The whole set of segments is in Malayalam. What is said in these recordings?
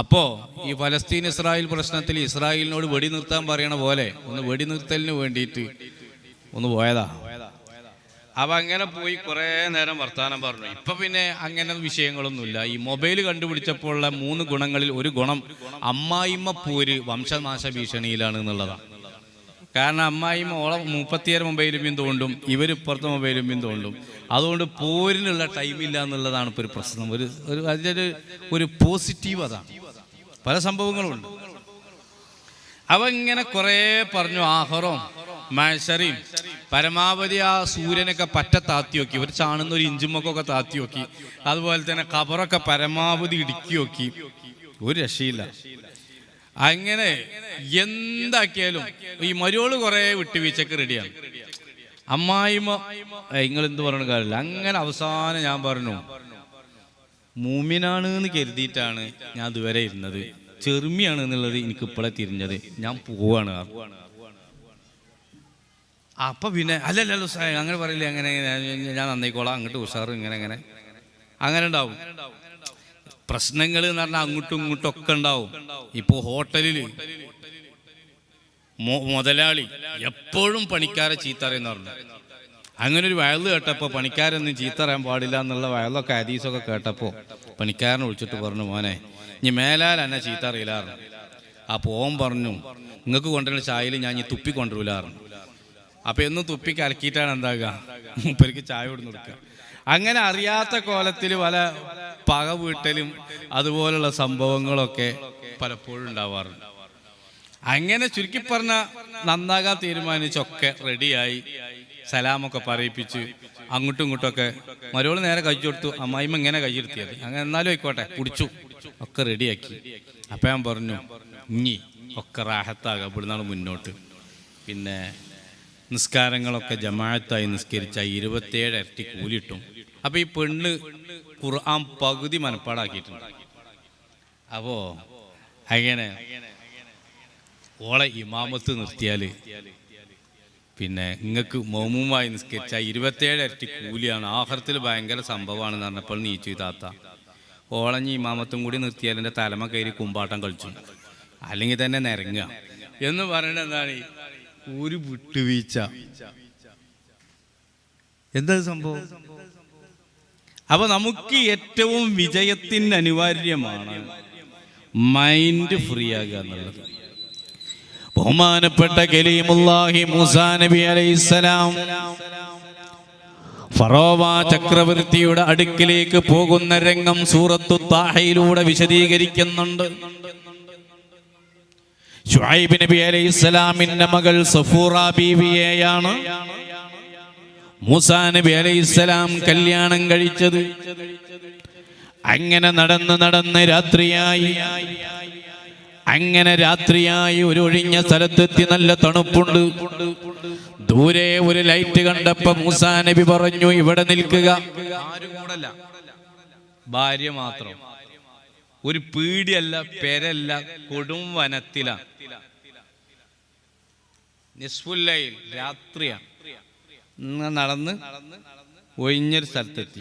അപ്പോ ഈ ഫലസ്തീൻ ഇസ്രായേൽ പ്രശ്നത്തിൽ ഇസ്രായേലിനോട് വെടി നിർത്താൻ പറയണ പോലെ ഒന്ന് വെടി നിർത്തലിന് വേണ്ടിയിട്ട് ഒന്ന് പോയതാ. അവ അങ്ങനെ പോയി കുറേ നേരം വർത്താനം പറഞ്ഞു. ഇപ്പൊ പിന്നെ അങ്ങനെ വിഷയങ്ങളൊന്നുമില്ല. ഈ മൊബൈൽ കണ്ടുപിടിച്ചപ്പോഴുള്ള മൂന്ന് ഗുണങ്ങളിൽ ഒരു ഗുണം അമ്മായിമ്മ പോര് വംശനാശ ഭീഷണിയിലാണ് എന്നുള്ളതാണ് കാരണം അമ്മായിമ്മ ഓളം മുപ്പത്തിയേഴ് മൊബൈലും പിന്തുകൊണ്ടും ഇവർ മൊബൈലും പിന്തുകൊണ്ടും അതുകൊണ്ട് പോരിനുള്ള ടൈമില്ല എന്നുള്ളതാണ് ഇപ്പോൾ ഒരു പ്രശ്നം. ഒരു ഒരു അതിന്റെ ഒരു പോസിറ്റീവ് അതാണ്. പല സംഭവങ്ങളുണ്ട്. അവ ഇങ്ങനെ കുറേ പറഞ്ഞു ആഹറും മഴശറിയും പരമാവധി ആ സൂര്യനൊക്കെ പറ്റ താത്തി നോക്കി. ഒരു ചാണുന്ന ഒരു ഇഞ്ചുമൊക്കെ താത്തി നോക്കി. അതുപോലെ തന്നെ കബറൊക്കെ പരമാവധി ഇടുക്കി നോക്കി. ഒരു രക്ഷയില്ല. അങ്ങനെ എന്താക്കിയാലും ഈ മരുവൾ കുറെ വിട്ടുവീഴ്ചക്ക് റെഡിയാണ് അമ്മായിമ്മ നിങ്ങൾ എന്ത് പറഞ്ഞു കാര്യമില്ല. അങ്ങനെ അവസാനം ഞാൻ പറഞ്ഞു മൂമിനാണ് എന്ന് കരുതിയിട്ടാണ് ഞാൻ ഇതുവരെ ഇരുന്നത്. ചെറുമിയാണ് എന്നുള്ളത് എനിക്ക് ഇപ്പോഴെ തിരിഞ്ഞത്. ഞാൻ പോവാണ്. അപ്പൊ പിന്നെ അല്ലല്ലോ സാർ അങ്ങനെ പറയില്ലേ അങ്ങനെ ഞാൻ- നന്നായിക്കോളാം. അങ്ങോട്ട് ഉഷാറ് ഇങ്ങനെ അങ്ങനെ അങ്ങനെ ഉണ്ടാവും. പ്രശ്നങ്ങൾ എന്ന് പറഞ്ഞാൽ അങ്ങോട്ടും ഇങ്ങോട്ടും ഒക്കെ ഉണ്ടാവും. ഇപ്പോ ഹോട്ടലിൽ മുതലാളി എപ്പോഴും പണിക്കാരെ ചീത്ത പറഞ്ഞു അങ്ങനെ ഒരു വയൽ കേട്ടപ്പോൾ പണിക്കാരൊന്നും ചീത്ത പറയാൻ പാടില്ല എന്നുള്ള വയലൊക്കെ ഹദീസൊക്കെ കേട്ടപ്പോൾ പണിക്കാരനെ വിളിച്ചിട്ട് പറഞ്ഞു മോനെ ഇനി മേലാൽ എന്നെ ചീത്ത അറിയില്ലായിരുന്നു ആ പോവും പറഞ്ഞു നിങ്ങൾക്ക് കൊണ്ടുവരുന്ന ചായയിൽ ഞാൻ ഈ തുപ്പി കൊണ്ടുവരില്ലായിരുന്നു അപ്പോൾ എന്നും തുപ്പി കലക്കിയിട്ടാണ് എന്താകുക മൂപ്പർക്ക് ചായ കൊടുന്ന് കൊടുക്കുക. അങ്ങനെ അറിയാത്ത കോലത്തിൽ പല പക വീട്ടലും അതുപോലുള്ള സംഭവങ്ങളൊക്കെ പലപ്പോഴും ഉണ്ടാവാറുണ്ട്. അങ്ങനെ ചുരുക്കി പറഞ്ഞ നന്നാകാൻ തീരുമാനിച്ചൊക്കെ റെഡിയായി സലാമൊക്കെ പറയിപ്പിച്ച് അങ്ങോട്ടും ഇങ്ങോട്ടൊക്കെ മരോൾ നേരെ കഴിച്ചു കൊടുത്തു. അമ്മായിമ്മ ഇങ്ങനെ കൈയിരുത്തിയത് അങ്ങനെ എന്നാലും ആയിക്കോട്ടെ പിടിച്ചു. ഒക്കെ റെഡിയാക്കി. അപ്പം ഞാൻ പറഞ്ഞു ഇനി ഒക്കെ റാഹത്താകാം ഇവിടുന്നാണ് മുന്നോട്ട്. പിന്നെ നിസ്കാരങ്ങളൊക്കെ ജമാഅത്തായി നിസ്കരിച്ച ഇരുപത്തേഴ് ഇരട്ടി കൂലിട്ടും അപ്പോൾ ഈ പെണ്ണ് ഖുർആൻ പകുതി മനപ്പാടാക്കിയിട്ടുണ്ട്. അപ്പോ അങ്ങനെ ഓളെ ഇമാമത്ത് നിർത്തിയാൽ പിന്നെ നിങ്ങൾക്ക് മോമുമായി നിസ്കരിച്ച ഇരുപത്തേഴ് ഇരട്ടി കൂലിയാണ്. ആഹാരത്തിൽ ഭയങ്കര സംഭവമാണെന്ന് പറഞ്ഞപ്പോൾ നീച്ചു താത്ത ഓളഞ്ഞി ഇമാമത്തും കൂടി നിർത്തിയാൽ എന്റെ തലമ കയറി കുമ്പാട്ടം കളിച്ചു. അല്ലെങ്കിൽ തന്നെ നിരങ്ങുക. എന്ന് പറയുന്നത് എന്താണ്? ഒരു വിട്ടുവീഴ്ച. എന്താ സംഭവം? അപ്പൊ നമുക്ക് ഏറ്റവും വിജയത്തിന് അനിവാര്യമാണ് മൈൻഡ് ഫ്രീ ആകുക എന്നുള്ളത്. ബഹുമാനപ്പെട്ട കലീമുല്ലാഹി മൂസാ നബി അലൈഹിസ്സലാം ഫറോവ ചക്രവർത്തിയുടെ അടുക്കിലേക്ക് പോകുന്ന രംഗം സൂറത്തു താഹയിലൂടെ വിശദീകരിക്കുന്നുണ്ട്. ഷുഐബ് നബി അലൈഹിസ്സലാമിന്റെ മകൾ സഫൂറ ബീവിയെയാണ് മൂസാ നബി അലൈഹിസ്സലാം കല്യാണം കഴിച്ചത്. അങ്ങനെ നടന്ന് നടന്ന് രാത്രിയായി. അങ്ങനെ രാത്രിയായി ഒരു ഒഴിഞ്ഞ സ്ഥലത്തെത്തി നല്ല തണുപ്പുണ്ട്. ദൂരെ ഒരു ലൈറ്റ് കണ്ടപ്പോ മൂസാ നബി പറഞ്ഞു ഇവിടെ നിൽക്കുക. ഭാര്യ മാത്രം. ഒരു പീടിയല്ല പെരല്ല കൊടും വനത്തിലാണ് നിസ്ഫുല്ലയിൽ രാത്രിയാണ് നടന്ന് ഒഴിഞ്ഞൊരു സ്ഥലത്തെത്തി.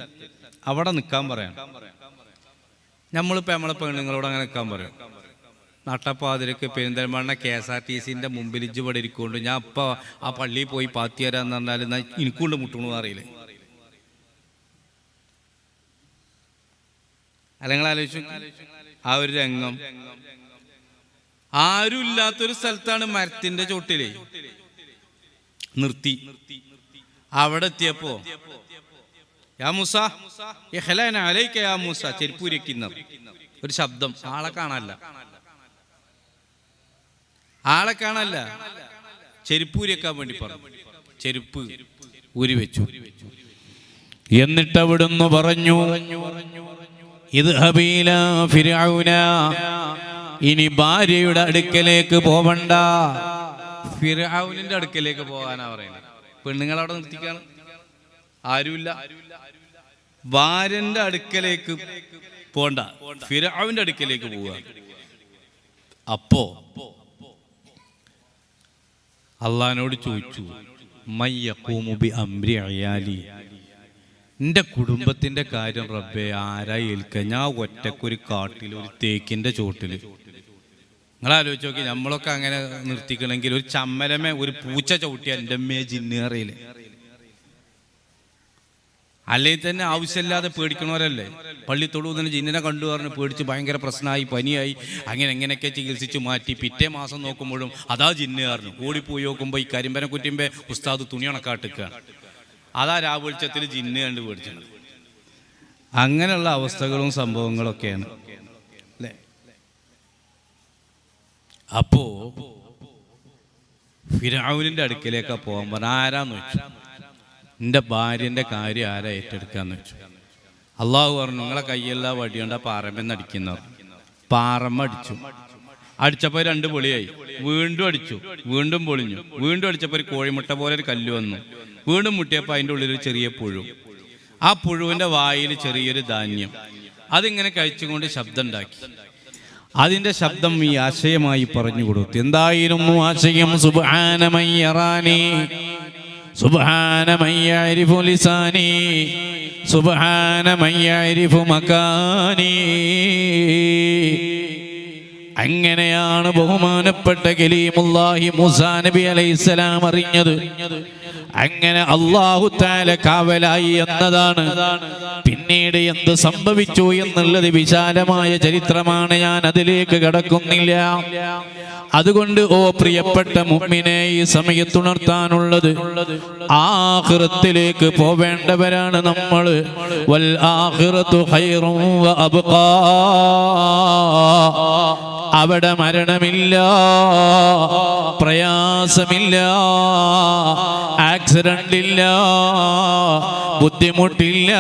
അവിടെ നിൽക്കാൻ പറയാം. നമ്മളിപ്പോ നമ്മളെ പെണ്ണുങ്ങളോട് അങ്ങനെ നിൽക്കാൻ പറയും. നട്ടപ്പാതിരക്ക് Perinthalmanna K S R T സിന്റെ മുമ്പിൽ ഇജ്ജ് ഇവിടെ ഇരിക്കൊണ്ട് ഞാൻ അപ്പം ആ പള്ളിയിൽ പോയി പാത്തി തരാമെന്ന് പറഞ്ഞാൽ എന്നാ എനിക്കുണ്ട് മുട്ടണു അറിയില്ലേ അല്ലെങ്കിൽ ആലോചിച്ചു ആ ഒരു രംഗം. ആരും ഇല്ലാത്തൊരു സ്ഥലത്താണ് മരത്തിന്റെ ചോട്ടിൽ. നിർത്തി. അവിടെ എത്തിയപ്പോ യാ ഒരു ശബ്ദം. ആളെ കാണാനല്ല. ആളെ കാണാനല്ല ചെരുപ്പൂരിക്കാൻ വേണ്ടി പറഞ്ഞു. ചെരുപ്പ് ഊരി വെച്ചു. എന്നിട്ട് അവിടുന്ന് പറഞ്ഞു ഇത് ഹബീല ഫിരൗന ഇനി ഭാര്യയുടെ അടുക്കലേക്ക് പോവണ്ട. ഫിറൌനിന്റെ അടുക്കലേക്ക് പോകാനാ പറയുന്നത്. പെണ്ണുങ്ങൾ അവിടെ നിർത്തിക്കാണ്. ആരുമില്ല. ഭാര്യന്റെ അടുക്കലേക്ക് പോണ്ട. ഫിറൌന്റെ അടുക്കലേക്ക് പോവുക. അപ്പോ അള്ളഹാനോട് ചോദിച്ചു മയ്യക്കൂമുബി അമ്രി അയാലി? എന്റെ കുടുംബത്തിന്റെ കാര്യം റബ്ബെ ആരാ ഏൽക്കുക ഞാൻ ഒറ്റക്കൊരു കാട്ടിൽ ഒരു തേക്കിന്റെ ചോട്ടിൽ നിങ്ങൾ ആലോചിച്ച് നോക്കി നമ്മളൊക്കെ അങ്ങനെ നിർത്തിക്കണമെങ്കിൽ ഒരു ചമ്മലമേ ഒരു പൂച്ച ചവിട്ടിയ എന്റെ അമ്മയെ ജിന്നേറിയില്ലേ അല്ലെങ്കിൽ തന്നെ ആവശ്യമില്ലാതെ പേടിക്കണവരല്ലേ? പള്ളി തന്നെ ജിന്നിനെ കണ്ടു പറഞ്ഞ് പേടിച്ച് ഭയങ്കര പ്രശ്നമായി പനിയായി. അങ്ങനെ എങ്ങനെയൊക്കെ ചികിത്സിച്ച് മാറ്റി പിറ്റേ മാസം നോക്കുമ്പോഴും അതാ ജിന്ന് കാരണം ഓടിപ്പോയി നോക്കുമ്പോൾ ഈ കരിമ്പനെ കുറ്റിമ്പേ ഉസ്താദ് തുണി ഉണക്കാട്ടിക്കുകയാണ് അതാ രാവെളിച്ചത്തിൽ ജിന്ന് കണ്ട് പേടിച്ചത്. അങ്ങനെയുള്ള അവസ്ഥകളും സംഭവങ്ങളൊക്കെയാണ്. അല്ലേ? അപ്പോ ഫിരാവുലിന്റെ അടുക്കലേക്കാ പോകാൻ പറഞ്ഞ ആരാന്ന് വെച്ചു എന്റെ ഭാര്യന്റെ കാര്യം ആരാ ഏറ്റെടുക്കാന്ന് വെച്ചു. അള്ളാഹു പറഞ്ഞു നിങ്ങളെ കൈയല്ല വടിയുണ്ട്? ആ അടിക്കുന്നത് പാറമ്മ അടിച്ചു. അടിച്ചപ്പോൾ രണ്ട് പൊളിയായി. വീണ്ടും അടിച്ചു. വീണ്ടും പൊളിഞ്ഞു. വീണ്ടും അടിച്ചപ്പോൾ ഒരു കോഴിമുട്ട പോലെ ഒരു കല്ല് വന്നു. വീണ്ടും മുട്ടിയപ്പോൾ അതിന്റെ ഉള്ളിൽ ഒരു ചെറിയ പുഴു. ആ പുഴുവിന്റെ വായിൽ ചെറിയൊരു ധാന്യം. അതിങ്ങനെ കഴിച്ചുകൊണ്ട് ശബ്ദം ഉണ്ടാക്കി അതിന്റെ ശബ്ദം ഈ ആശയമായി പറഞ്ഞു കൊടുത്തു. എന്തായിരുന്നു ആശയം? സുബാനമയ്യറാനി സുബാനമയ്യരിഫു ലിസാനി സുബാനമയ്യരിഫു മക്കാനി അങ്ങനെയാണ് ബഹുമാനപ്പെട്ട കലീമുല്ലാഹി മുസാ നബി അലൈഹിസ്സലാം അറിഞ്ഞത്. അങ്ങനെ അള്ളാഹു താല കാവലായി എന്നതാണ്. പിന്നീട് എന്ത് സംഭവിച്ചു എന്നുള്ളത് വിശാലമായ ചരിത്രമാണ് ഞാൻ അതിലേക്ക് കടക്കുന്നില്ല. അതുകൊണ്ട് ഓ പ്രിയപ്പെട്ട മുമ്മിനെ ഈ സമയത്തുണർത്താനുള്ളത് ആഹൃത്തിലേക്ക് പോവേണ്ടവരാണ് നമ്മൾ. വൽ ആഖിറത്തു ഹൈറും അവിടെ മരണമില്ല പ്രയാസമില്ല ആക്സിഡന്റ് ഇല്ല ബുദ്ധിമുട്ടില്ല.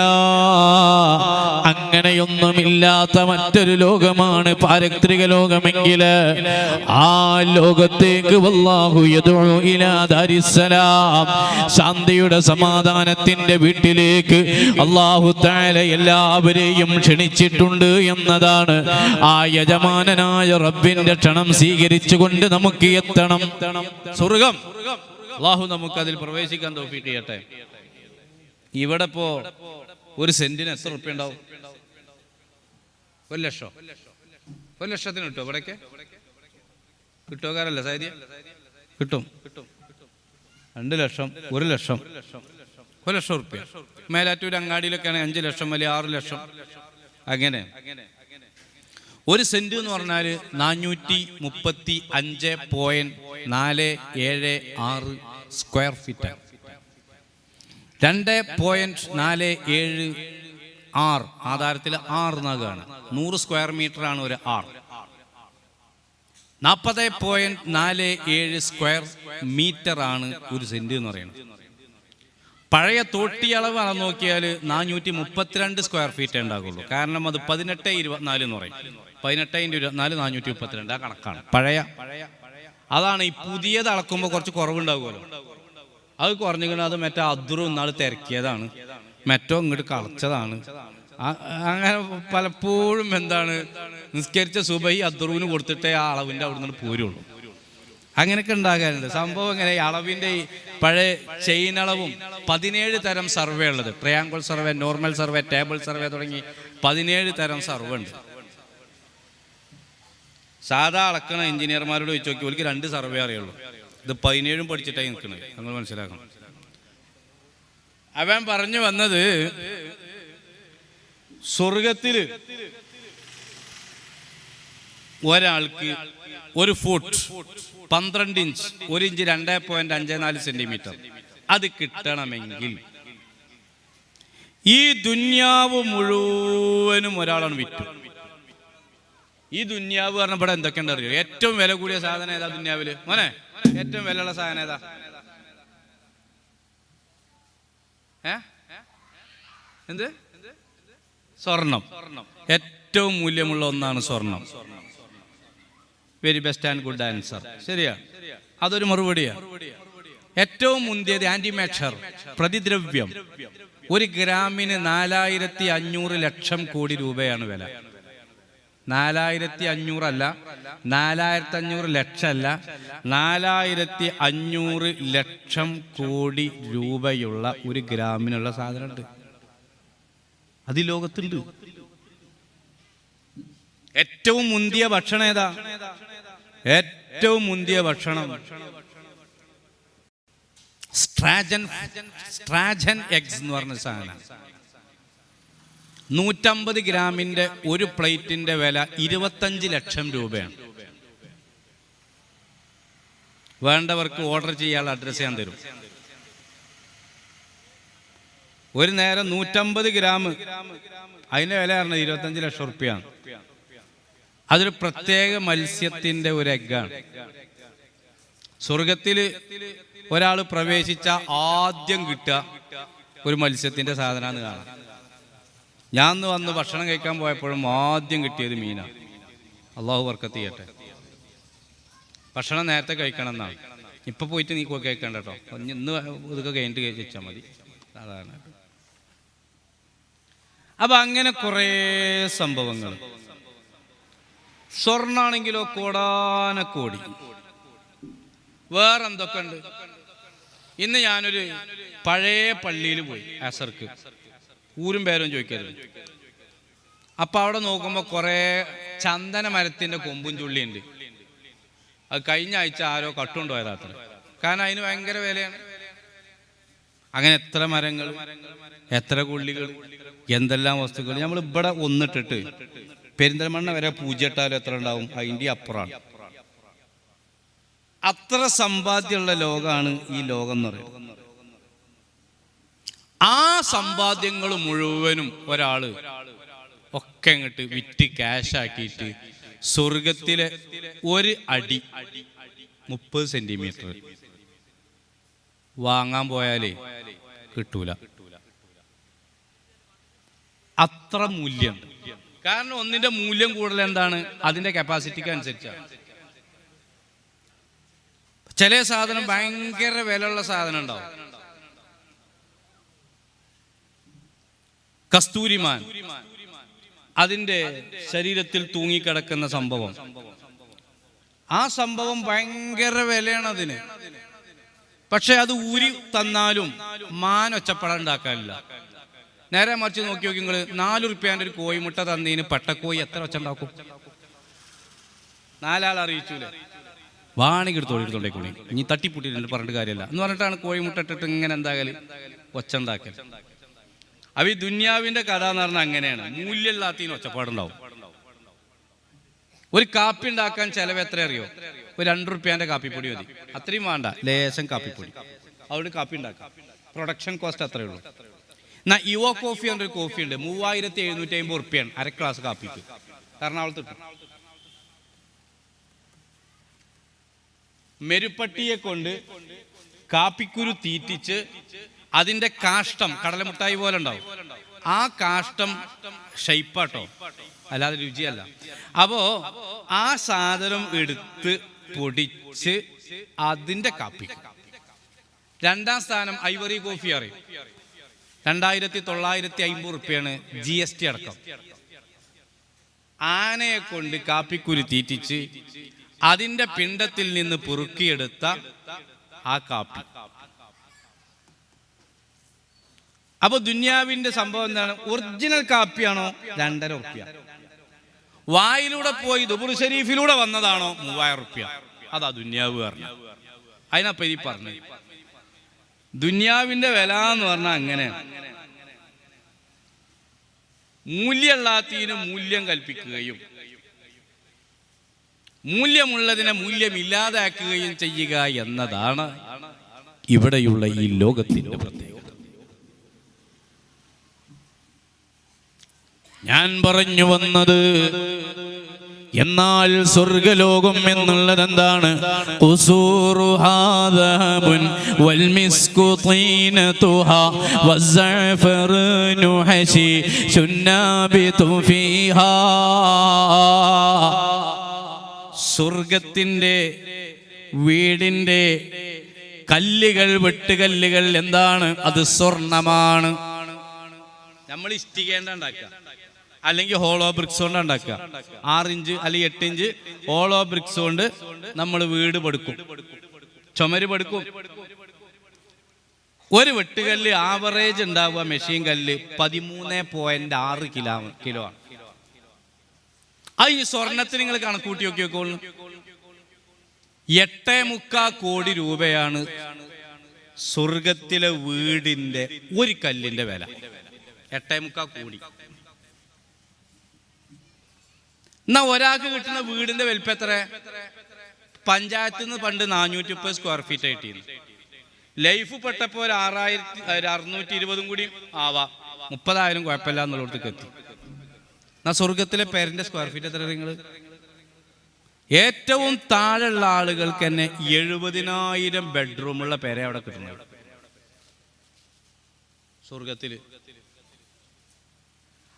അങ്ങനെയൊന്നുമില്ലാത്ത മറ്റൊരു ലോകമാണ് പാരത്രിക ലോകമെങ്കിൽ ആ ലോകത്തേക്ക് ശാന്തിയുടെ സമാധാനത്തിന്റെ വീട്ടിലേക്ക് അള്ളാഹു താല എല്ലാവരെയും ക്ഷണിച്ചിട്ടുണ്ട് എന്നതാണ് ആ യജമാനനായ റബ്ബിന്റെ ക്ഷണം സ്വീകരിച്ചുകൊണ്ട് നമുക്ക് എത്തണം. സ്വർഗം. അള്ളാഹു നമുക്ക് അതിൽ പ്രവേശിക്കാൻ തോഫീട്ട് ചെയ്യട്ടെ. ഇവിടെ ഇപ്പോ ഒരു സെന്റിന് എത്ര റുപ്യ ഉണ്ടാവും ഒരു ലക്ഷം. ഒരു ലക്ഷത്തിന് കിട്ടുമോ ഇവിടേക്ക്? കിട്ടുകാരല്ല സാരി കിട്ടും. രണ്ട് ലക്ഷം ഒരു ലക്ഷം. ഒരു ലക്ഷം റുപ്യ മേലാറ്റൂർ അങ്ങാടിയിലൊക്കെയാണ് അഞ്ച് ലക്ഷം വലിയ ആറ് ലക്ഷം. അങ്ങനെ. ഒരു സെന്റ് എന്ന് പറഞ്ഞാൽ നാനൂറ്റി മുപ്പത്തി അഞ്ച് പോയിന്റ് നാല് ഏഴ് ആറ് സ്ക്വയർ ഫീറ്റ്. രണ്ട് പോയിന്റ് നാല് ഏഴ് ആറ് ആധാരത്തിൽ ആറ് നഗാണ് നൂറ് സ്ക്വയർ മീറ്റർ ആണ് ഒരു ആർ. നാൽപ്പത് പോയിന്റ് നാല് ഏഴ് സ്ക്വയർ മീറ്റർ ആണ് ഒരു സെന്റ് എന്ന് പറയുന്നത്. പഴയ തോട്ടിയളവ് അളന്ന് നോക്കിയാൽ നാനൂറ്റി മുപ്പത്തിരണ്ട് സ്ക്വയർ ഫീറ്റ് ഉണ്ടാകുള്ളൂ. കാരണം അത് പതിനെട്ട് ഇരുപത്തിനാല് എന്ന് പറയും. പതിനെട്ട് ഇന്റു ഇരുപത്തിനാല് നാനൂറ്റി മുപ്പത്തിരണ്ട് ആ കണക്കാണ്. പഴയ. അതാണ് ഈ പുതിയത് അളക്കുമ്പോൾ കുറച്ച് കുറവുണ്ടാവുമല്ലോ. അത് കുറഞ്ഞിങ്ങനെ അത് മറ്റേ അദ്രു ഇന്നാൾ തിരക്കിയതാണ്. മറ്റോ ഇങ്ങോട്ട് കളച്ചതാണ്. അങ്ങനെ പലപ്പോഴും എന്താണ് നിസ്കരിച്ച സുബൈ അദ്രുവിന് കൊടുത്തിട്ടേ ആ അളവിന്റെ അവിടെ നിന്ന് പോരുള്ളൂ. അങ്ങനെയൊക്കെ ഉണ്ടാകാറുണ്ട്. സംഭവം ഇങ്ങനെ ഈ അളവിന്റെ ഈ പഴയ ചെയിൻ അളവും പതിനേഴ് തരം സർവേ ഉള്ളത്. Triangle survey normal survey table survey തുടങ്ങി പതിനേഴ് തരം സർവേ ഉണ്ട്. സാധാ അളക്കണ എഞ്ചിനീയർമാരോട് ചോദിച്ചു നോക്കി ഒരിക്കലും രണ്ട് സർവേ അറിയുള്ളൂ. ഇത് പതിനേഴും പഠിച്ചിട്ടായി നിൽക്കുന്നത് നിങ്ങൾ മനസ്സിലാക്കണം. അവൻ പറഞ്ഞു വന്നത് സ്വർഗത്തിൽ ഒരാൾക്ക് ഒരു ഫുട്ട് പന്ത്രണ്ട് ഇഞ്ച് ഒരു ഇഞ്ച് രണ്ടേ പോയിന്റ് അഞ്ച് നാല് സെന്റിമീറ്റർ അത് കിട്ടണമെങ്കിൽ ഈ ദുന്യാവ് മുഴുവനും ഒരാളാണ് വിറ്റു. ഈ ദുന്യാവ് പറഞ്ഞ ഇവിടെ എന്തൊക്കെയുണ്ട് അറിയോ? ഏറ്റവും വില കൂടിയ സാധനം ഏതാ ദുന്യാവിൽ? മോനെ ഏറ്റവും വിലയുള്ള സാധനം ഏതാ? ഏ? എന്ത്? സ്വർണം. ഏറ്റവും മൂല്യമുള്ള ഒന്നാണ് സ്വർണം. Very best and good answer ശരിയാ? അതൊരു മറുപടിയാ. ഏറ്റവും മുന്തിയത് ആന്റിമാക്ഷർ പ്രതിദ്രവ്യം. ഒരു ഗ്രാമിന് നാലായിരത്തി അഞ്ഞൂറ് ലക്ഷം കോടി രൂപയാണ് വില. നാലായിരത്തി അഞ്ഞൂറല്ല നാലായിരത്തി അഞ്ഞൂറ് ലക്ഷമല്ല നാലായിരത്തി അഞ്ഞൂറ് ലക്ഷം കോടി രൂപയുള്ള ഒരു ഗ്രാമിനുള്ള സാധനമുണ്ട്. അത് ലോകത്തുണ്ട്. ഏറ്റവും മുന്തിയ ഭക്ഷണം ഏതാ? ഏറ്റവും മുന്തിയ ഭക്ഷണം. സ്ട്രാജൻ സ്ട്രാജൻ എഗ്സ് എന്ന് പറഞ്ഞ സാധനം. നൂറ്റമ്പത് ഗ്രാമിന്റെ ഒരു പ്ലേറ്റിന്റെ വില ഇരുപത്തഞ്ച് ലക്ഷം രൂപയാണ്. വേണ്ടവർക്ക് ഓർഡർ ചെയ്യാനുള്ള അഡ്രസ്സ് ഞാൻ തരും. ഒരു നേരം നൂറ്റമ്പത് ഗ്രാം അതിന്റെ വില പറഞ്ഞത് ഇരുപത്തഞ്ച് ലക്ഷം റുപ്യാണ് അതൊരു പ്രത്യേക മത്സ്യത്തിന്റെ ഒരു എഗ്ഗാണ് സ്വർഗത്തിൽ ഒരാൾ പ്രവേശിച്ച ആദ്യം കിട്ടുക ഒരു മത്സ്യത്തിന്റെ സാധനമാണ് കാണാം. ഞാൻ വന്ന് ഭക്ഷണം കഴിക്കാൻ പോയപ്പോഴും ആദ്യം കിട്ടിയത് മീനാണ് അള്ളാഹു വർക്കത്ത് ചെയ്യട്ടെ. ഭക്ഷണം നേരത്തെ കഴിക്കണം എന്നാണ് ഇപ്പൊ പോയിട്ട് നീ കഴിക്കണ്ട കേട്ടോ. ഇനി ഇന്ന് ഇതൊക്കെ കഴിഞ്ഞിട്ട് കഴിച്ചാൽ മതി. സാധാരണ അപ്പൊ അങ്ങനെ കുറേ സംഭവങ്ങൾ സ്വർണാണെങ്കിലോ കോടാനക്കോടി. വേറെന്തൊക്കെ ഉണ്ട് ഇന്ന് ഞാനൊരു പഴയ പള്ളിയിൽ പോയി അസർക്ക്. ഊരും പേരും ചോദിക്കരുത്. അപ്പൊ അവിടെ നോക്കുമ്പോൾ കുറെ ചന്ദന മരത്തിന്റെ കൊമ്പും ചുള്ളിയുണ്ട്. അത് കഴിഞ്ഞ ആഴ്ച ആരോ കട്ടുകൊണ്ടുപോയതാത്ര കാരണം അതിന് ഭയങ്കര വിലയാണ്. അങ്ങനെ എത്ര മരങ്ങൾ എത്ര കൊള്ളികൾ എന്തെല്ലാം വസ്തുക്കൾ. നമ്മൾ ഇവിടെ ഒന്നിട്ടിട്ട് പെരിന്തൽമണ്ണ വരെ പൂജയിട്ടാലും എത്ര ഉണ്ടാവും? അതിന്റെ അപ്പുറമാണ് അത്ര സമ്പാദ്യമുള്ള ലോകമാണ് ഈ ലോകം എന്ന് പറയുന്നത്. ആ സമ്പാദ്യങ്ങൾ മുഴുവനും ഒരാൾ ഒക്കെ അങ്ങോട്ട് വിറ്റ് ക്യാഷ് ആക്കിയിട്ട് സ്വർഗത്തിലെ ഒരു അടി മുപ്പത് സെന്റിമീറ്റർ വാങ്ങാൻ പോയാലേ കിട്ടൂല. അത്ര മൂല്യം. കാരണം ഒന്നിന്റെ മൂല്യം കൂടുതൽ എന്താണ്? അതിന്റെ കപ്പാസിറ്റിക്ക് അനുസരിച്ചാണ് ചില സാധനം ഭയങ്കര വിലയുള്ള സാധനം ഉണ്ടാവും. കസ്തൂരിമാൻ. അതിന്റെ ശരീരത്തിൽ തൂങ്ങിക്കിടക്കുന്ന സംഭവം. ആ സംഭവം ഭയങ്കര വിലയാണ് അതിന്. പക്ഷെ അത് ഊരി തന്നാലും മാൻ ഒച്ചപ്പടം ഉണ്ടാക്കാനില്ല. നേരെ മറിച്ച് നോക്കി നോക്കി നിങ്ങൾ നാല് റുപ്യാന്റെ ഒരു കോഴിമുട്ട തന്നതിന് പട്ടക്കോയി എത്ര ഒച്ച ഉണ്ടാക്കും നാലാൾ അറിയിച്ചൂലേ? വാണി എടുത്തോളി എടുത്തോണ്ടേക്കോളി ഇനി തട്ടിപ്പുട്ടിട്ടുണ്ട് പറഞ്ഞിട്ട് കാര്യമല്ല. എന്ന് പറഞ്ഞിട്ടാണ് കോഴിമുട്ട ഇട്ടിട്ട് ഇങ്ങനെ എന്താകൽ? ഒച്ച ഉണ്ടാക്കൽ അവ ഈ ദുന്യാവിന്റെ കഥ എന്ന് പറഞ്ഞാൽ അങ്ങനെയാണ്. മൂല്യമില്ലാത്തതിന് ഒച്ചപ്പാടുണ്ടാവും. ഒരു കാപ്പി ഉണ്ടാക്കാൻ ചെലവ് എത്ര അറിയോ ഒരു രണ്ട് റുപ്യാന്റെ കാപ്പിപ്പൊടി മതി. അത്രയും വേണ്ട. ലേശം കാപ്പിപ്പൊടി. അവിടെ കാപ്പി ഉണ്ടാക്കാം. പ്രൊഡക്ഷൻ കോസ്റ്റ് അത്രയേ ഉള്ളൂ. എന്നാ ഇവോ കോഫി എന്നൊരു കോഫി ഉണ്ട്. മൂവായിരത്തി എഴുന്നൂറ്റി അമ്പത് റുപ്യാണ് അര ക്ലാസ് കാപ്പിക്ക്. എറണാകുളത്ത് മെരുപ്പട്ടിയെ കൊണ്ട് കാപ്പിക്കുരു തീറ്റിച്ച് അതിന്റെ കാഷ്ടം കടലമുട്ടായി പോലെ ഉണ്ടാവും ആ കാഷ്ടം ഷെയ്പ്പാട്ടോ. അല്ലാതെ രുചിയല്ല. അപ്പോ ആ സാധനം എടുത്ത് പൊടിച്ച് അതിന്റെ കാപ്പി. രണ്ടാം സ്ഥാനം ഐവറി കോഫി അറിയും. രണ്ടായിരത്തി തൊള്ളായിരത്തി അമ്പത് റുപ്യാണ് ജി എസ് ടി അടക്കം. ആനയെ കൊണ്ട് കാപ്പിക്കുരു തീറ്റിച്ച് അതിന്റെ പിണ്ടത്തിൽ നിന്ന് പൊറുക്കിയെടുത്ത ആ കാപ്പി. അപ്പൊ ദുന്യാവിന്റെ സംഭവം എന്താണ്? ഒറിജിനൽ കാപ്പിയാണോ? രണ്ടര റുപ്യ. വായിലൂടെ പോയി ദുബുർ ഷരീഫിലൂടെ വന്നതാണോ? മൂവായിരം റുപ്യ. അതാ ദുന്യാവ് പറഞ്ഞു അതിനപ്പം പറഞ്ഞു ദുന്യാവിന്റെ വില എന്ന് പറഞ്ഞാൽ അങ്ങനെയാണ് മൂല്യമില്ലാത്തതിന് മൂല്യം കൽപ്പിക്കുകയും മൂല്യമുള്ളതിനെ മൂല്യമില്ലാതാക്കുകയും ചെയ്യുക എന്നതാണ് ഇവിടെയുള്ള ഈ ലോകത്തിന്റെ പ്രത്യേകത. ഞാൻ പറഞ്ഞു വന്നത് എന്നാൽ സ്വർഗലോകം എന്നുള്ളത് എന്താണ് സ്വർഗത്തിന്റെ വീടിന്റെ കല്ലുകൾ വെട്ടുകല്ലുകൾ എന്താണ്? അത് സ്വർണമാണ്. നമ്മൾ ഇഷ്ടികേണ്ട ഉണ്ടാക്കുക. അല്ലെങ്കിൽ ഹോളോ ബ്രിക്സ് കൊണ്ട് ഉണ്ടാക്കുക. ഇഞ്ച് അല്ലെങ്കിൽ എട്ട് ഇഞ്ച് ഹോളോ ബ്രിക്സ് കൊണ്ട് നമ്മൾ വീട് പടുക്കും. ചുമര് പടുക്കും. ഒരു വെട്ടുകല്ല് ആവറേജ് ഉണ്ടാവുക മെഷീൻ കല്ല് പതിമൂന്ന് പോയിന്റ് ആറ് കിലോ കിലോ ആണ്. ആ ഈ സ്വർണത്തിന് നിങ്ങൾ കണക്കൂട്ടി നോക്കി നോക്കോളൂ എട്ടേ മുക്കാ കോടി രൂപയാണ് സ്വർഗത്തിലെ വീടിന്റെ ഒരു കല്ലിന്റെ വില. എട്ടേ മുക്കാ കോടി. എന്നാ ഒരാൾക്ക് കിട്ടുന്ന വീടിന്റെ വലിപ്പം എത്ര? പഞ്ചായത്തിൽ നിന്ന് പണ്ട് നാനൂറ്റി മുപ്പത് സ്ക്വയർ ഫീറ്റ് കിട്ടിയിരുന്നു ലൈഫ് പെട്ടപ്പോൾ ഒരു ആറായിരത്തി അറുന്നൂറ്റി ഇരുപതും കൂടി ആവാം. മുപ്പതായിരം കുഴപ്പമില്ല എന്നുള്ളടത്തേക്ക് എത്തി. എന്നാ സ്വർഗത്തിലെ പേരന്റെ സ്ക്വയർ ഫീറ്റ് എത്ര നിങ്ങൾ ഏറ്റവും താഴെയുള്ള ആളുകൾക്ക് തന്നെ എഴുപതിനായിരം ബെഡ്റൂമുള്ള പേരെ അവിടെ കിട്ടുന്നത് സ്വർഗത്തിൽ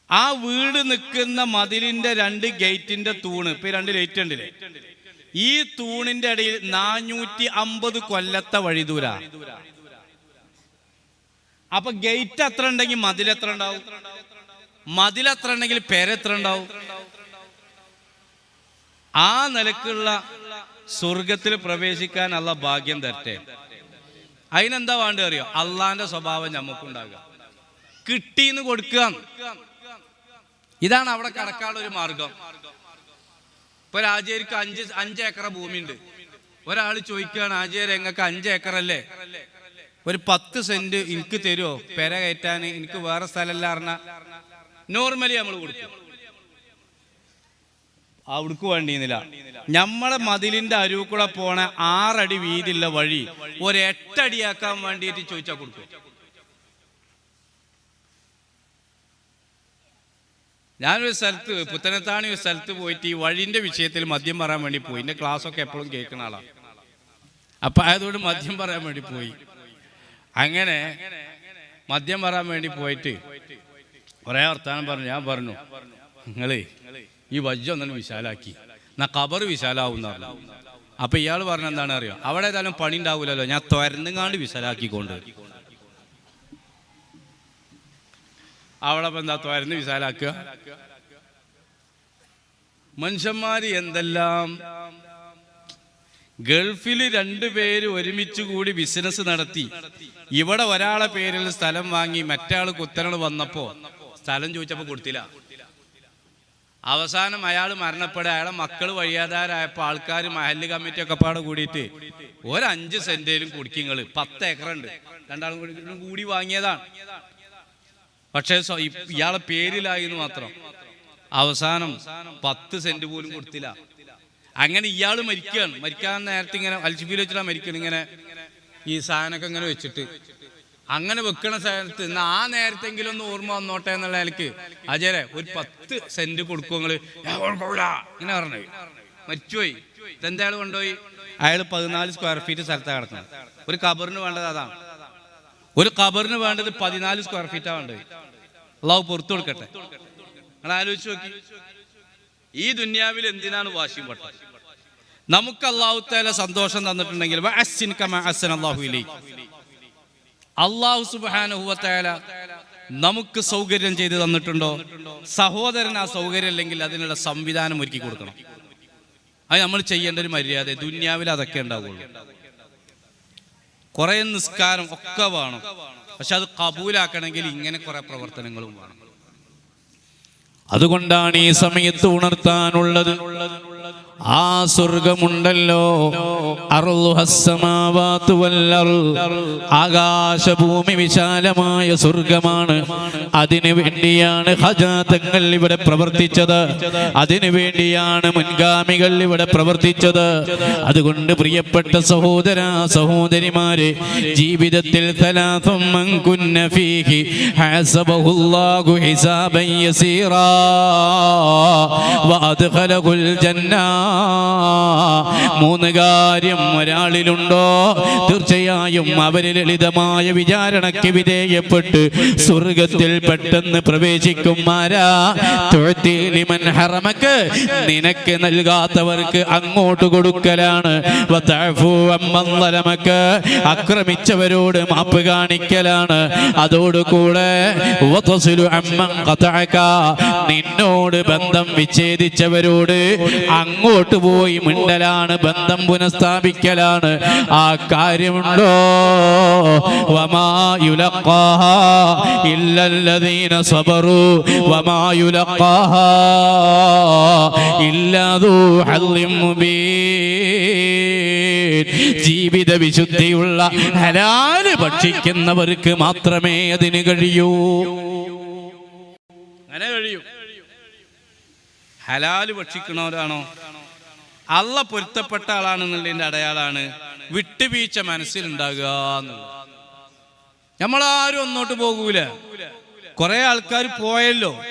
ആ വീട് നിൽക്കുന്ന മതിലിന്റെ രണ്ട് ഗേറ്റിന്റെ തൂണ്. ഇപ്പൊ രണ്ട് ഗേറ്റ് ഉണ്ടല്ലേ ഈ തൂണിന്റെ ഇടയിൽ നാനൂറ്റി അമ്പത് കൊല്ലത്തെ വഴിദൂര. അപ്പൊ ഗേറ്റ് എത്ര ഉണ്ടെങ്കിൽ മതിൽ എത്ര ഉണ്ടാവും? മതിൽ എത്ര ഉണ്ടെങ്കിൽ പേരെത്ര ഉണ്ടാവും? ആ നിലക്കുള്ള സ്വർഗത്തിൽ പ്രവേശിക്കാൻ അല്ല ഭാഗ്യം തരട്ടെ. അതിനെന്താ വേണ്ടത് അറിയോ? അള്ളാന്റെ സ്വഭാവം നമുക്കുണ്ടാകുക കിട്ടീന്ന് കൊടുക്കുക. ഇതാണ് അവിടെ കടക്കാനുള്ള ഒരു മാർഗം. ഇപ്പൊ രാജേരിക്ക് അഞ്ച് അഞ്ച് ഭൂമി ഉണ്ട് ഒരാൾ ചോദിക്കുകയാണ് ആചാര്യ എങ്ങൾക്ക് അഞ്ച് ഏക്കറല്ലേ? ഒരു പത്ത് സെന്റ് എനിക്ക് തരുമോ പെര കയറ്റാൻ എനിക്ക് വേറെ സ്ഥലമല്ല അറിഞ്ഞ നോർമലി നമ്മൾ കൊടുക്കും. അവിടക്ക് വേണ്ടിയിരുന്നില്ല. നമ്മളെ മതിലിന്റെ അരുവ് കൂടെ പോണ ആറടി വീതിയുള്ള വഴി ഒരു എട്ടടിയാക്കാൻ വേണ്ടിയിട്ട് ചോദിച്ചാൽ കൊടുക്കും. ഞാനൊരു സ്ഥലത്ത് പുത്തനത്താണി ഒരു സ്ഥലത്ത് പോയിട്ട് ഈ വഴിന്റെ വിഷയത്തിൽ മദ്യം പറയാൻ വേണ്ടി പോയി. എന്റെ ക്ലാസ് ഒക്കെ എപ്പോഴും കേൾക്കുന്ന ആളാണ് അപ്പൊ അതുകൊണ്ട് മദ്യം പറയാൻ വേണ്ടി പോയി. അങ്ങനെ മദ്യം പറയാൻ വേണ്ടി പോയിട്ട് കുറേ വർത്താനം പറഞ്ഞു. ഞാൻ പറഞ്ഞു നിങ്ങളേ ഈ വജ്ജ ഒന്നും വിശാലാക്കി. എന്നാ കബർ വിശാലാവും പറഞ്ഞു. അപ്പൊ ഇയാൾ പറഞ്ഞ എന്താണ് അറിയോ അവിടെ ഏതായാലും പണി ഉണ്ടാവില്ലല്ലോ ഞാൻ തുരന്നുങ്ങാണ്ട് വിശാലാക്കിക്കൊണ്ട് ഇപ്പൊ എന്താ വിശാലാക്കുക? മനുഷ്യന്മാര് എന്തെല്ലാം? ഗൾഫിൽ രണ്ടുപേര് ഒരുമിച്ച് കൂടി ബിസിനസ് നടത്തി. ഇവിടെ ഒരാളെ പേരിൽ സ്ഥലം വാങ്ങി മറ്റാൾ കുത്തനൾ വന്നപ്പോ സ്ഥലം ചോദിച്ചപ്പോ കൊടുത്തില്ല. അവസാനം അയാൾ മരണപ്പെടുക അയാളെ മക്കൾ വഴിയാതാരായപ്പോ ആൾക്കാർ മഹല്ല് കമ്മിറ്റി ഒക്കെ പാടെ കൂടിയിട്ട് ഒരു അഞ്ച് സെന്റേലും കുടിക്കിങ്ങൾ. പത്ത് ഏക്കറുണ്ട്. രണ്ടാളും കൂടി കൂടി വാങ്ങിയതാണ്. പക്ഷേ ഇയാളെ പേരിലായി എന്ന് മാത്രം. അവസാനം പത്ത് സെന്റ് പോലും കൊടുത്തില്ല. അങ്ങനെ ഇയാൾ മരിക്കുകയാണ് മരിക്കാൻ നേരത്തെ ഇങ്ങനെ അൽഷിഫിൽ വെച്ചിട്ടാണ് മരിക്കണം. ഇങ്ങനെ ഈ സാധനമൊക്കെ ഇങ്ങനെ വെച്ചിട്ട്. അങ്ങനെ വെക്കണ സ്ഥലത്ത് നിന്ന് ആ നേരത്തെങ്കിലും ഒന്ന് ഓർമ്മ വന്നോട്ടെ എന്നുള്ള നിലയ്ക്ക്. അജയരെ ഒരു പത്ത് സെന്റ് കൊടുക്കും ഇങ്ങനെ പറഞ്ഞു. മരിച്ചുപോയി. ഇതെന്താ അയാൾ കൊണ്ടുപോയി? അയാൾ പതിനാല് സ്ക്വയർ ഫീറ്റ് സ്ഥലത്താണ് കിടക്കുന്നത്. ഒരു കബറിന് വേണ്ടത് അതാണ്. ഒരു കബറിന് വേണ്ടത് പതിനാല് സ്ക്വയർ ഫീറ്റാ വേണ്ടത്. അള്ളാഹു പുറത്തു കൊടുക്കട്ടെ. നിങ്ങൾ ആലോചിച്ച് നോക്കി. ഈ ദുന്യാവിൽ എന്തിനാണ് വാശിയും പട്ടം? നമുക്ക് അള്ളാഹു തല സന്തോഷം തന്നിട്ടുണ്ടെങ്കിൽ. അള്ളാഹു തആല നമുക്ക് സൗകര്യം ചെയ്ത് തന്നിട്ടുണ്ടോ? സഹോദരൻ ആ സൗകര്യം അല്ലെങ്കിൽ അതിനുള്ള സംവിധാനം ഒരുക്കി കൊടുക്കണം. അത് നമ്മൾ ചെയ്യേണ്ട ഒരു മര്യാദ. ദുന്യാവിൽ അതൊക്കെ ഉണ്ടാവുള്ളൂ. കുറെ നിസ്കാരം ഒക്കെ വേണം. പക്ഷെ അത് കബൂലാക്കണമെങ്കിൽ ഇങ്ങനെ കുറെ പ്രവർത്തനങ്ങളും വേണം. അതുകൊണ്ടാണ് ഈ സമയത്ത് ഉണർത്താനുള്ളത്. ആ സ്വർഗമുണ്ടല്ലോ. ആകാശഭൂമി വിശാലമായ സ്വർഗമാണ്. അതിനു വേണ്ടിയാണ് ഹജാതങ്ങൾ ഇവിടെ പ്രവർത്തിച്ചത്. അതിനു വേണ്ടിയാണ് മുൻഗാമികൾ ഇവിടെ പ്രവർത്തിച്ചത്. അതുകൊണ്ട് പ്രിയപ്പെട്ട സഹോദര സഹോദരിമാരെ ജീവിതത്തിൽ ഹിസാബൻ ജന്ന. മൂന്ന് കാര്യം ഒരാളിലുണ്ടോ? തീർച്ചയായും അവർ ലളിതമായ വിചാരണയ്ക്ക് വിധേയപ്പെട്ട് സ്വർഗത്തിൽ പെട്ടെന്ന് പ്രവേശിക്കും. ആരാ? തുഴത്തി ലിമൻ ഹറമക്ക്. നിനക്ക് നൽകാത്തവർക്ക് അങ്ങോട്ട് കൊടുക്കലാണ്. അക്രമിച്ചവരോട് മാപ്പ് കാണിക്കലാണ്. അതോടുകൂടെ നിന്നോട് ബന്ധം വിച്ഛേദിച്ചവരോട് അങ്ങോട്ട് മുമ്പോട്ട് പോയി മിണ്ടലാണ് ബന്ധം പുനഃസ്ഥാപിക്കലാണ്. ആ കാര്യമുണ്ടോ? ജീവിത വിശുദ്ധിയുള്ള ഹലാൽ ഭക്ഷിക്കുന്നവർക്ക് മാത്രമേ അതിന് കഴിയൂ. അങ്ങനെ കഴിയൂ. ഹലാൽ ഭക്ഷിക്കണവരാണോ അള്ള പൊരുത്തപ്പെട്ട ആളാണെന്നുള്ളതിന്റെ അടയാളാണ് വിട്ടുവീഴ്ച മനസ്സിലുണ്ടാകുക എന്നുള്ളത്. നമ്മളാരും ഒന്നോട്ട് പോകൂല. കുറെ ആൾക്കാർ പോയല്ലോ.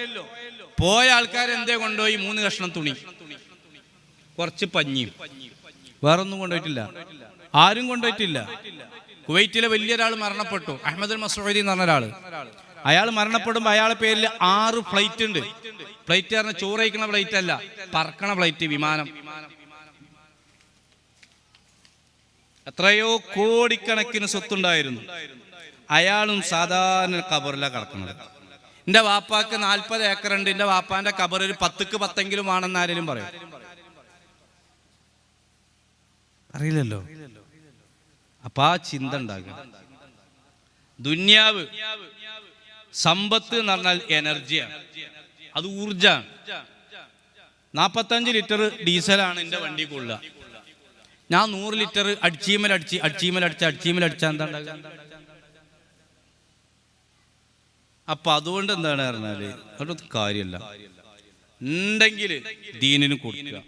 പോയ ആൾക്കാർ എന്തേ കൊണ്ടുപോയി? മൂന്ന് കഷ്ണം തുണി. കുറച്ച് പഞ്ഞിയും വേറൊന്നും കൊണ്ടുപോയിട്ടില്ല. ആരും കൊണ്ടുപോയിട്ടില്ല. കുവൈറ്റിലെ വലിയൊരാൾ മരണപ്പെട്ടു. അഹമ്മദ് മസൂദി എന്ന് പറഞ്ഞ ഒരാൾ. അയാൾ മരണപ്പെടുമ്പോൾ അയാളെ പേരിൽ ആറ് ഫ്ലൈറ്റ് ഉണ്ട് ഫ്ലൈറ്റ് പറഞ്ഞ ചോറ് കഴിക്കണ ഫ്ലൈറ്റ് അല്ല പറക്കണ ഫ്ലൈറ്റ് വിമാനം. എത്രയോ കോടിക്കണക്കിന് സ്വത്തുണ്ടായിരുന്നു. അയാളും സാധാരണ കബറിലാണ് കിടക്കുന്നത്. എന്റെ വാപ്പാക്ക് നാൽപ്പത് ഏക്കറുണ്ട്. എന്റെ വാപ്പാന്റെ കബർ ഒരു പത്തുക്ക് പത്തെങ്കിലും ആണെന്ന് ആരെങ്കിലും പറയും? അറിയില്ലല്ലോ. അപ്പൊ ആ ചിന്ത ഉണ്ടാകും ദുന്യാവ് സമ്പത്ത് എന്ന് പറഞ്ഞാൽ എനർജിയാണ് അത് ഊർജാണ് നാൽപ്പത്തഞ്ച് ലിറ്റർ ഡീസലാണ് എന്റെ വണ്ടി കൊള്ളുക ഞാൻ നൂറ് ലിറ്റർ അടിച്ചീമൽ അടിച്ച് അടിച്ചീമൽ അടിച്ച് അടിച്ചീമൽ അടിച്ചാൽ എന്താ അപ്പൊ അതുകൊണ്ട് എന്താണ് പറഞ്ഞാൽ അതൊന്നും കാര്യമല്ല ഉണ്ടെങ്കിൽ ദീനിന് കൊടുക്കുക.